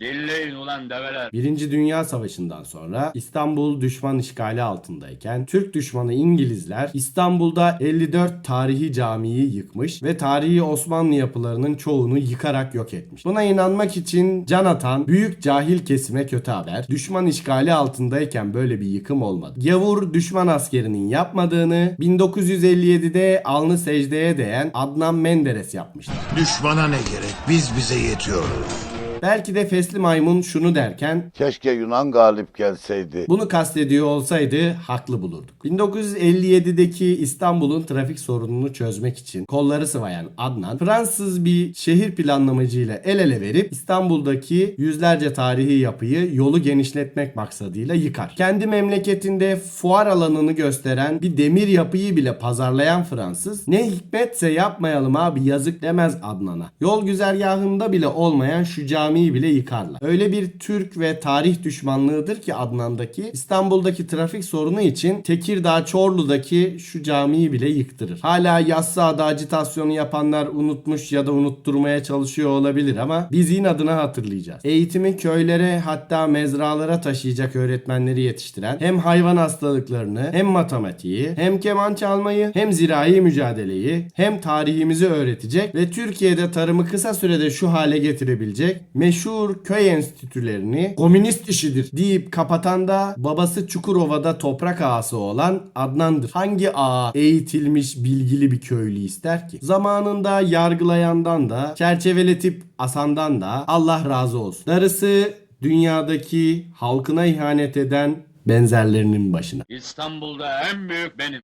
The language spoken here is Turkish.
Dinleyin ulan develer. Birinci Dünya Savaşı'ndan sonra İstanbul düşman işgali altındayken Türk düşmanı İngilizler İstanbul'da 54 tarihi camiyi yıkmış ve tarihi Osmanlı yapılarının çoğunu yıkarak yok etmiş. Buna inanmak için can atan büyük cahil kesime kötü haber. Düşman işgali altındayken böyle bir yıkım olmadı. Gavur düşman askerinin yapmadığını 1957'de alnı secdeye değen Adnan Menderes yapmıştı. Düşmana ne gerek? Biz bize yetiyoruz. Belki de Fesli Maymun şunu derken Keşke Yunan galip gelseydi. Bunu kastediyor olsaydı haklı bulurduk. 1957'deki İstanbul'un trafik sorununu çözmek için kolları sıvayan Adnan, Fransız bir şehir planlamacıyla el ele verip İstanbul'daki yüzlerce tarihi yapıyı yolu genişletmek maksadıyla yıkar. Kendi memleketinde fuar alanını gösteren bir demir yapıyı bile pazarlayan Fransız, ne hikmetse yapmayalım abi yazık demez Adnan'a. Yol güzergahında bile olmayan şu camiyi bile yıkarlar. Öyle bir Türk ve tarih düşmanlığıdır ki Adnan'daki İstanbul'daki trafik sorunu için Tekirdağ Çorlu'daki şu camiyi bile yıktırır. Hala Yassıada acitasyonu yapanlar unutmuş ya da unutturmaya çalışıyor olabilir ama biz inadına hatırlayacağız. Eğitimi köylere hatta mezralara taşıyacak öğretmenleri yetiştiren hem hayvan hastalıklarını hem matematiği hem keman çalmayı hem zirai mücadeleyi hem tarihimizi öğretecek ve Türkiye'de tarımı kısa sürede şu hale getirebilecek meşhur köy enstitülerini komünist işidir deyip kapatan da babası Çukurova'da toprak ağası olan Adnan'dır. Hangi ağa eğitilmiş bilgili bir köylü ister ki? Zamanında yargılayandan da çerçeveletip asandan da Allah razı olsun. Darısı dünyadaki halkına ihanet eden benzerlerinin başına. İstanbul'da en büyük benim.